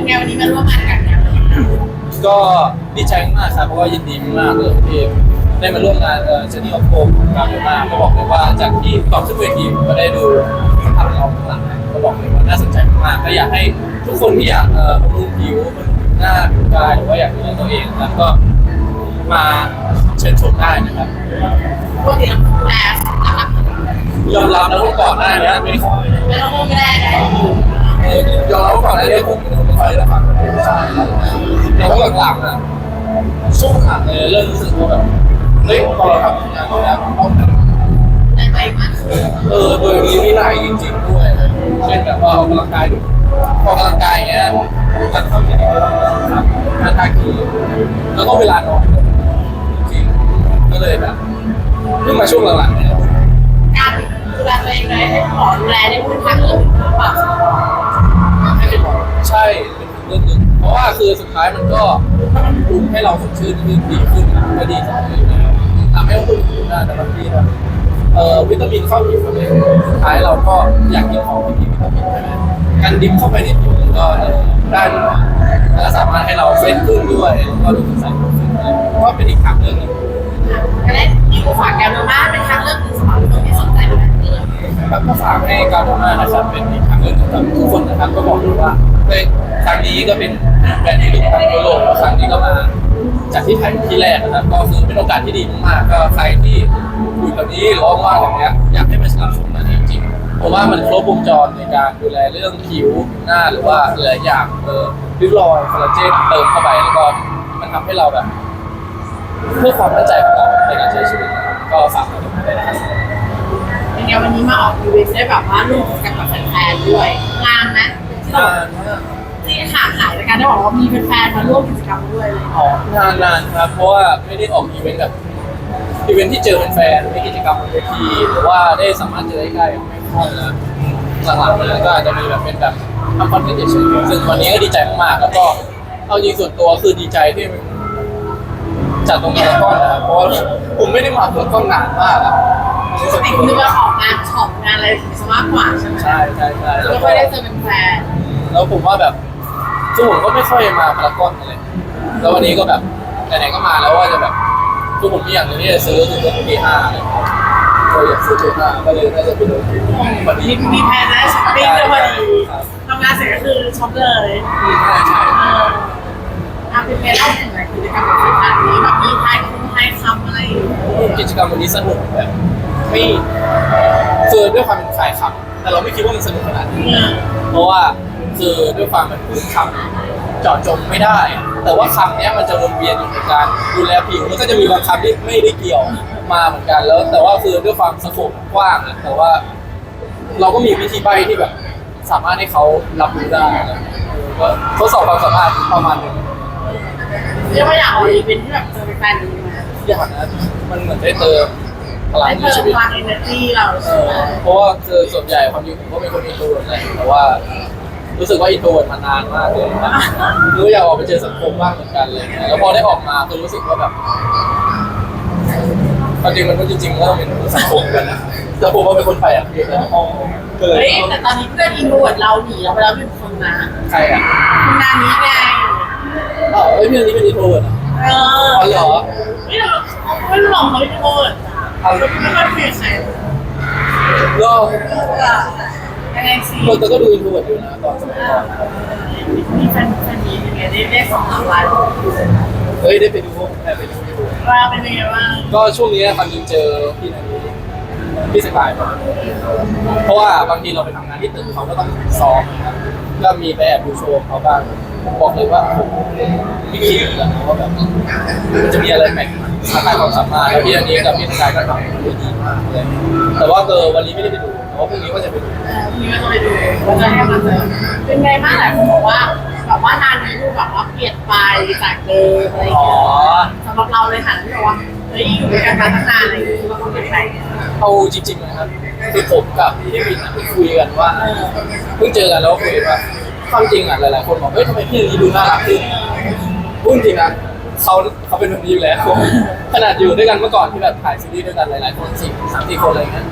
เป็นไงวันนี้มาร่วมงานกันเนี่ยก็ดีใจมากครับเพราะว่ายินดีมากเลยที่ได้มาร่วมงานเอ่อเจนี่ออฟโกกับเยอะมากก็บอกเลยว่าจากที่ก่อนขึ้นเวทีผมก็ได้ดูทำเราข้างหลังก็บอกเลยว่าน่าสนใจมากก็อยากให้ทุกคนที่อยากเอ่อบำรุงผิวบำรุงหน้าผิวกายหรือว่าอยากดูแลตัวเองนะครับก็มาเชิญชมได้นะครับปกติเราดูแลนะครับยอมรับนะว่าก่อนหน้านี้ไม่ค่อยไม่ต้องไม่ได้ได้เออ ยอมรับว่าก่อนหน้านี้ผมไม่ค่อยระวังใช่แล้วก็หลังๆอะช่วงหลังเลยเริ่มรู้สึกว่าแบบเฮ้ยพอเราทำงานแล้วมันต้องได้ไปมากขึ้นเออโดยมีวินัยจริงๆด้วยเช่นแบบว่าออกกำลังกายออกกำลังกายเงี้ยการเข้าที่นี่ครับการทาคือแล้วก็เวลานอนจริงก็เลยแบบเพิ่งมาช่วงหลังๆเนี่ยการดูแลตัวเองได้ให้หมอดูแลได้เป็นทางเลือกหรือเปล่าให้ คือสุดท้ายมันก็ปรุงให้เราสดชื่นขึ้นดีขึ้นก็ดีจังเลยนะทำให้เราดูได้แต่บางทีแบบเอ่อวิตามินเข้าผิวเนี่ยสุดท้ายเราก็อยากกินของที่มีวิตามินใช่ไหมการดิบเข้าไปในผิวมันก็ได้ด้วยแล้วสามารถให้เราเฟรชขึ้นด้วยแล้วก็ดูใสขึ้นก็เป็นอีกทางเลือกหนึง จะได้มีผู้ฝากแกนมาเป็นทางเลือกหนึ่งสำหรับคนที่สนใจดูแลตัวเองครับก็ฝากให้การทำงานนะครับเป็นอีกทางเลือกหนึ่งกับทุกคนนะครับก็บอกเลยว่า เฮ้ยครั้งนี้ก็เป็นแบรนด์ที่รู้จักทั่วโลกครั้งนี้ก็มาจากที่ไทยเป็นที่แรกนะครับก็คือเป็นโอกาสที่ดีมากๆก็ใครที่อยู่แบบนี้หรือว่าว่างแบบเนี้ยอยากให้มาสนับสนุนอันนี้จริงๆเพราะว่ามันครบวงจรในการดูแลเรื่องผิวหน้าหรือว่าหลายอย่างเออริ้วรอยคอลลาเจนเติมเข้าไปแล้วก็มันทำให้เราแบบ เพื่อความมั่นใจของเราในการใช้ชีวิตนก็ฝากไว้ด้วยนะครับเป็นไงวันนี้มาออกอีเวนต์ได้แบบว่าร่วมกิจกรรมกับแฟนๆด้วยงาน นะที่เรานนมากที่ขาดหายในการได้บอกว่ามีแฟนๆมาร่วมกิจกรรมด้วยเลยออกนานนานครับ เพราะว่าไม่ได้ออกอีเวนต์แบบอีเวนต์ที่เจอแฟนๆไม่กิจกรรมบนเวทีหรือว่าได้สามารถเจอได้ใกล้ไม่ค่อยนะหลังๆนะก็อาจจะมีแบบเป็นแบบทำคอนเทนต์เฉยๆซึ่งวันนี้ก็ดีใจมากๆแล้วก็เอาจริงส่วนตัวคือดีใจที่จัดตรงนี้ก้อนนะครับเพราะผมไม่ได้มาตัวก้อนนานมาก อะปกติคุณจะมาออกงานช็อปงานอะไรถึงจะมากกว่าใช่ไหมใช่ใช่ใช่ไม่ค่อยได้เจอเป็นแฟนแล้วผมว่าแบบคือผมก็ไม่ค่อยมาพารากอนอะไรแล้ววันนี้ก็แบบไหนๆก็มาแล้วว่าจะแบบคือผมมีอย่างหนึงที่จะซื้อคือตัวปีห้าเลยก็อยากซื้อปีห้าก็เลยน่าจะไปดูวันนี้มีมีแพลนได้ช้อปปิ้งด้วยพอดีครับทำงานเสร็จก็คือช็อปเลยใช่ใช่เอออะเป็นไงเล่าถึงอะไรกิจกรรมของงานนี้แบบมีทายคุณทายคำอะไรอยู่ กิจกรรมวันนี้สนุกแบบ ไม่คือด้วยความเป็นคลายคำแต่เราไม่คิดว่ามันสนุกขนาดนี้เออเพราะว่าคือด้วยความมันพื้นคำเจาะจงไม่ได้ แต่ว่าคำเนี้ยมันจะวนเวียนอยู่ในการดูแลผิวแล้วก็จะมีบางคำที่ไม่ได้เกี่ยวมาเหมือนกันแล้ว แต่ว่าคือด้วยความสโคปกว้างอะแต่ว่า เราก็มีวิธีใบที่แบบ สามารถให้เขารับรู้ได้อะไรอย่างเงี้ยก็ทดสอบความสามารถประมาณหนึงเรียกว่าอยากออกอีเวนท์ที่แบบเจอแฟนๆดีไหมอย่างนั้นมันเหมือนได้เติม พลังได้ในเพิ่ชีมวิต พลังเอเนอร์จีเราเอใช่อไหมเพราะว่าคือส่วนใหญ่ความจริงผมก็เป็นคนอินโทรเวิร์ตแหละแต่ว่า รู้สึกว่าอินโทรเวิร์ตมานานมากเลยนะรู้อยากออกไปเจอสังคมบ้างเหมือนกันเลยนะแล้วพอได้ออกมาก็รู้สึกว่าแบบความจริงมันก็จริงๆแล้วเป็นสังคมกันนะแต่ผมว่าเป็นคนไทยอะเยอะนะก็เลยเฮ้ยแต่ตอนนี้เพื่อนอินโทรเวิร์ดเราหนีเราไปแล้วหนึ่งคนนะใครอะคุณนานี้ไงอ๋อเอ้ยพี่อันนี้เป็นอินโทรเวิร์ตอะเอออ๋อเหรอไม่เราไม่ลองเขาอินโทรเวิร์ดอะเราไม่ค่อยคุยกับใครก็ยังไงสิแต่ก็ดูอินโทรเวิร์ตอยู่นะตอนสมัยก่อนมีแฟนแฟนนี้ยังไงได้ได้สองสามวันเฮ้ยได้ไปดูได้ไปดูอยู่ว่าเป็นยังไงบ้างก็ช่วงนี้ความจริงเจอพี่นานีพี่สกายบ่อยเพราะว่าบางทีเราไปทำงานที่ตึกเขาก็ต้องซ้อมนะครับก็มีไปแอบดูโชว์เขาบ้าง บอกเลยว่าผมไม่คิดเหมือนกันนะว่าแบบมันจะมีอะไรแปลกท้าทายความสามารถแล้วพี่อันนี้กับพี่สกายก็ทำได้ดีมากเลยแต่ว่าเออวันนี้ไม่ได้ไปดูแต่ว่าพรุ่งนี้ก็จะไปดูเออพี่ก็ต้องไปดูว่าจะให้มาเจอเป็นไงบ้างหลายคนบอกว่าแบบว่านานนี้ดูแบบว่าเปลี่ยนไปจากเดิมอะไรอย่างเงี้ยสำหรับเราเลยค่ะที่บอกว่าเฮ้ยอยู่ด้วยกันมาตั้งนานอะไรอย่างเงี้ยว่าเขาเป็นใครเอาจริงๆนะครับคือผมกับพี่วินคุยกันว่าเออเพิ่งเจอกันแล้วคุยว่า ความจริงอะหลายๆคนบอกเฮ้ยทำไมพี่นี้ดูน่ารักขึ้นพูดจริงนะเขาเขาเป็นแบบนี้อยู่แล้วขนาดอยู่ด้วยกันเมื่อก่อนที่แบบถ่ายซีรีส์ด้วยกันหลายๆคนสี่สามสี่คนอะไรเงี้ย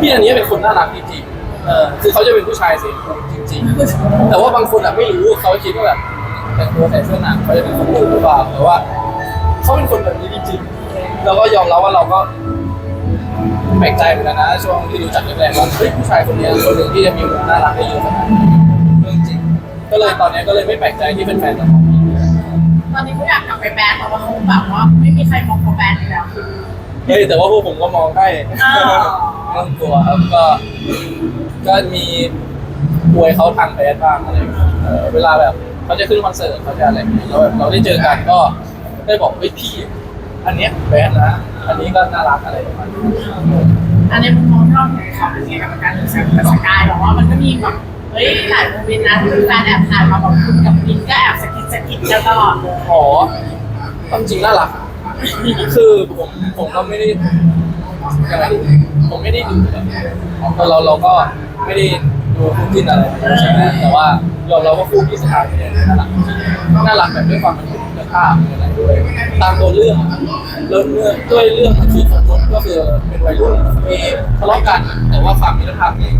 พี่อันนี้เป็นคนน่ารักจริงๆเออคือเขาจะเป็นผู้ชายเสียงคงจริง ๆ แต่ว่าบางคนอะไม่รู้เขาคิดว่าแบบแต่งตัวใส่เสื้อหนังเขาจะเป็นคนดูหรือเปล่าแต่ว่าเขาเป็นคนแบบนี้จริงๆแล้วก็ยอมรับว่าเราก็แปลกใจเหมือนกันนะช่วงที่รู้จักแรกๆว่าเฮ้ยผู้ชายคนนี้คนหนึ่งที่จะมีมุมน่ารักได้เยอะขนาดนี้เรื่องจริง ก็เลยตอนเนี้ยก็เลยไม่แปลกใจที่เป็นแฟนกับผมตอนนี้เขาอยากกลับไปแบนเพราะว่าเขาแบบว่าไม่มีใครมองเขาแบนอยู่แล้วคือเฮ้ยแต่ว่าพวกผมก็มองได้อ้าวไม่ต้องกลัวครับก็ ก็มีอวยเขาทางแบดบ้างอะไรอย่างเงี้ยเออเวลาแบบเขาจะขึ้นคอนเสิร์ตเขาจะอะไรอย่างเงี้ยแล้วแบบเราได้เจอกันก็ได้บอกเฮ้ยพี่ อันเนี้ยแบดนะ อันนี้ก็น่ารักอะไรประมาณนี้ อันนี้มุมมองที่เราเห็นเขาเป็นยังไงกับการรู้สึกกับสกายหรอว่ามันก็มีแบบ เฮ้ยหลายโมเมนต์นะที่แฟนแอบถ่ายมาแบบคุณกับลินก็แอบสะกิดสะกิดกันตลอดเลยอ๋อความจริงน่ารักคือผมผมก็ไม่ได้ยังไงผมไม่ได้ดูแบบแต่เราเราก็ไม่ได้ดูคู่จิ้นอะไรใช่ไหมแต่ว่าเราเราก็คู่ที่สถานเนี่ยน่ารักน่ารักแบบด้วยความเป็นคุณภาพอะไรด้วยตามตัวเรื่องเรื่องเรื่องด้วยเรื่องคือของผมก็คือเป็นวัยรุ่นมีทะเลาะกันแต่ว่าความมิตรภาพนี่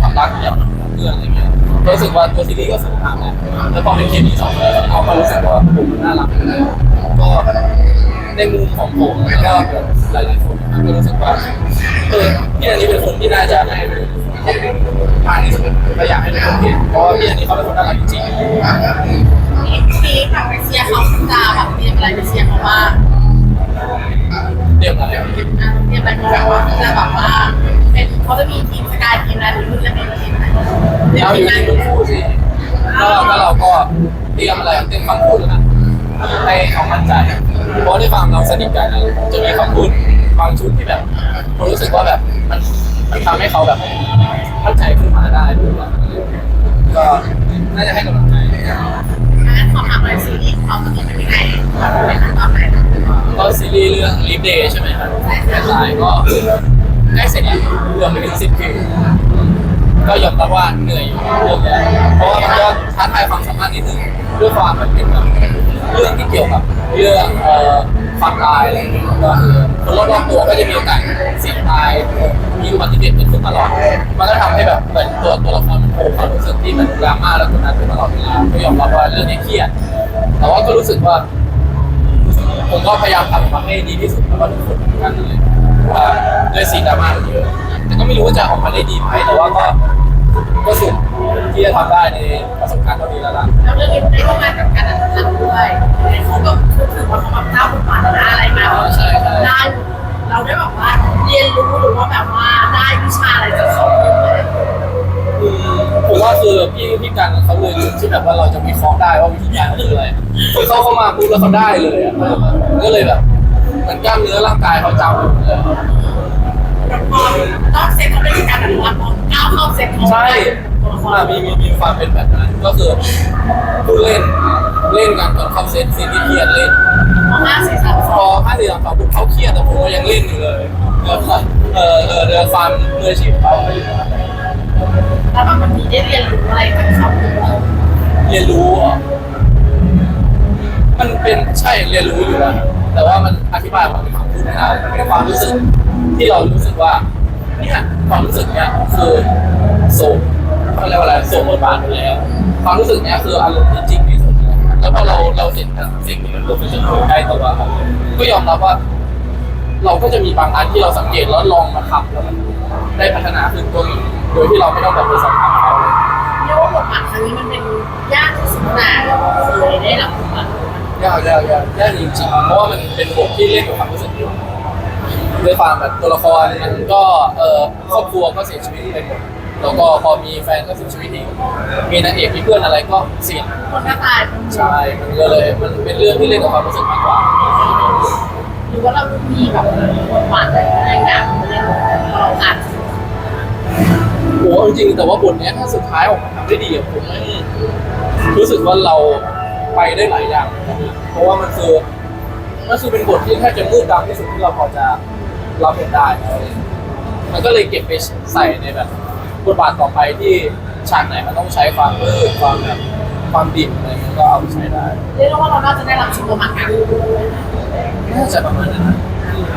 ความรักเนี่ย พื่อนอะไรเงี้ยรู้สึกว่าตัวซีรีส์ก็สวยงามนะแล้วพอเป็นเคมีสองเอามารู้สึกว่าผมน่ารักก็ในมุมของผมแล้วก็หลายๆคนนะครับก็รู้สึกว่าเออพี่อันนี้เป็นคนที่น่าจะให้มากที่สุดก็อยากให้ทุกคนเห็นเพราะว่าพี่อันนี้เขาเป็นคนน่ารักจริงๆทีกลับไปเชียร์เขาคุณตาแบบเเดี๋ยวเราอยู่ที่ทุกคู่สิก็ก็เราก็เตรียมอะไรเตรียมคำพูดนะให้เขามั่นใจเพราะในความเราสนิทกันนะจะมีคำพูดบางชุดที่แบบผมรู้สึกว่าแบบมันมันทำให้เขาแบบมั่นใจขึ้นมาได้ด้วยก็น่าจะให้กำลังใจงั้นขอถามหน่อยซีรีส์ของเขาตอนนี้เป็นยังไงตอนไหนก็ซีรีส์เรื่อง Live Day ใช่ไหมครับแอดไลน์ก็ได้เสร็จแล้วรวมไปถึงสิบคิว ก็ยอมรับว่าเหนื่อยอยู่เรื่องนี้เพราะว่ามันก็ท้าทายความสามารถนิดนึงด้วยความมันเป็นแบบเรื่องที่เกี่ยวกับเรื่องเอ่อความตายอะไรอย่างเงี้ยก็คือคนรอบๆตัวก็จะมีโอกาสเสี่ยงตายมีอุบัติเหตุเกิดขึ้นตลอดมันก็ทำให้แบบเหมือนตัวตัวละครมันโผล่ความรู้สึกที่มันดราม่าแล้วกดดันตลอดเวลาก็ยอมรับว่าเรื่องนี้เครียดแต่ว่าก็รู้สึกว่าผมก็พยายามทำมาให้ดีที่สุดแล้วก็ทุกคนเหมือนกันเลย ว่าด้วยซีนดราม่ามันเยอะ แต่ก็ไม่รู้ว่าจะออกมาได้ดีไหมแต่ว่าก็ก็สุดที่จะทำได้ในประสบการณ์เท่านี้แล้วล่ะแล้วเรื่องนี้ได้ร่วมงานกับการอัดหนังด้วยเขาก็ถือว่าเขาแบบเล่าบทบาทนะอะไรมาได้เราได้แบบว่าเรียนรู้หรือว่าแบบว่าได้วิชาอะไรจากเขาเยอะเลยอืมผมว่าคือพี่พี่กันเขาเลยจุดที่แบบว่าเราจะวิเคราะห์ได้ว่าวิธีการคืออะไรคือเขาเข้ามาปุ๊บแล้วเขาได้เลยอะก็เลยแบบเหมือน กล้ามเนื้อร่างกายเขาจำหมดเลยพอต้องเซ็ตเขาเป็นการแบบว่าพอก้าวเข้าเซ็ตเขาใช่ตัวละครมามีมีมีความเป็นแบบนั้น ก็คือผู้เล่นเล่นกันตอนเข้าเซตซีนที่เครียดเล่นพอห้าสี่สามสพอองห้าสี่สามสองปุ๊บเขาเครียดแต่ผมก็ยังเล่นอยู่เลยเออเออเออเดือความมืออาชีพเขาแล้วแบบมันมีได้เรียนรู้อะไรจากเขาเรียนรู้อะมันเป็นใช่เรียนรู้อยู่แล้ว แต่ว่ามันอธิบายออกมเป็นคำพูดไม่ได้มันเป็นความรู้สึกที่เรารู้สึกว่าเนี่ยความรู้สึกเนี่ยคือโสมเขาเรียกว่าอะไรโสมบทบาทอยู่แล้ว ความรู้สึกเนี่ยคืออารมณ์ที่จริงที่สุดเลยแล้วพอเราเราเห็นสิ่งนี้มันเกิดขึ้นใกล้ตัวเราก็ยอมรับว่า เราก็จะมีบางอันที่เราสังเกตแล้วลองมาทำแล้วมันได้พัฒนาขึ้นก็มีโดยที่เราไม่ต้องแบบไปสอบถามเขาเลยเรียกว่าบทบาทครั้งนี้มันเป็นยากที่สุดนะเคยได้หรับบทบาท ยากยากยากยากจริงๆเพราะว่ามันเป็นบทที่เล่นกับความรู้สึกอยู่ด้วยความแบบตัวละครมันก็เอ่อครอบครัวก็เสียชีวิตไปหมดแล้วก็พอมีแฟนก็เสียชีวิตอีกมีนางเอกมีเพื่อนอะไรก็เสี่ยงคนก็ตายใช่มันก็เลยมันเป็นเรื่องที่เล่นกับความรู้สึกมากกว่าหรือว่าเรามีแบบบทบาทอะไรอย่างเงี้ยเราอ่านโอ้จริงๆแต่ว่าบทเนี้ยถ้าสุดท้ายออกมาทำได้ดีอะผมไม่รู้สึกว่าเรา ไปได้หลายอย่าง เพราะว่ามันคือมันคือเป็นบทที่แทบจะมืดดำที่สุดที่เราพอจะรับเป็นได้มันก็เลยเก็บไปใส่ในแบบบทบาทต่อไปที่ฉากไหนมันต้องใช้ความมืดความแบบความดิบอะไรเงี้ยก็เอาไปใช้ได้เรียกว่าเราน่าจะได้รับชมประมาณนั้นน่าจะประมาณนั้นนะ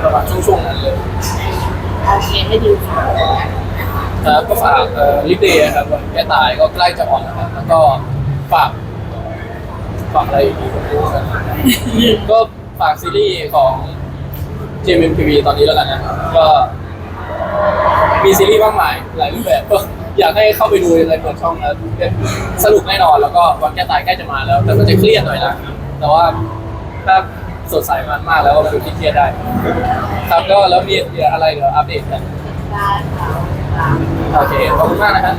ประมาณช่วงๆนั้นเลยโอเคให้ดีค่ะครับก็ฝากเอ่อลิฟเดย์ครับวันแก้ตายก็ใกล้จะออนแล้วครับแล้วก็ฝาก ฝากอะไรอีกดีครับก็ฝากซีรีส์ของ JMTV ตอนนี้แล้วกันนะก็มีซีรีส์มากมายหลายรูปแบบก็อยากให้เข้าไปดูในเปิดช่องนะสนุกแน่นอนแล้วก็วันแก้ตายใกล้จะมาแล้ว แต่ก็จะเครียดหน่อยนะแต่ว่าถ้าสดใสมันมากแล้วก็คือที่เครียดได้ครับก็แล้วมีอะไรเดี๋ยวอัปเดตกันได้ค่ะโอเคขอบคุณมากนะครับ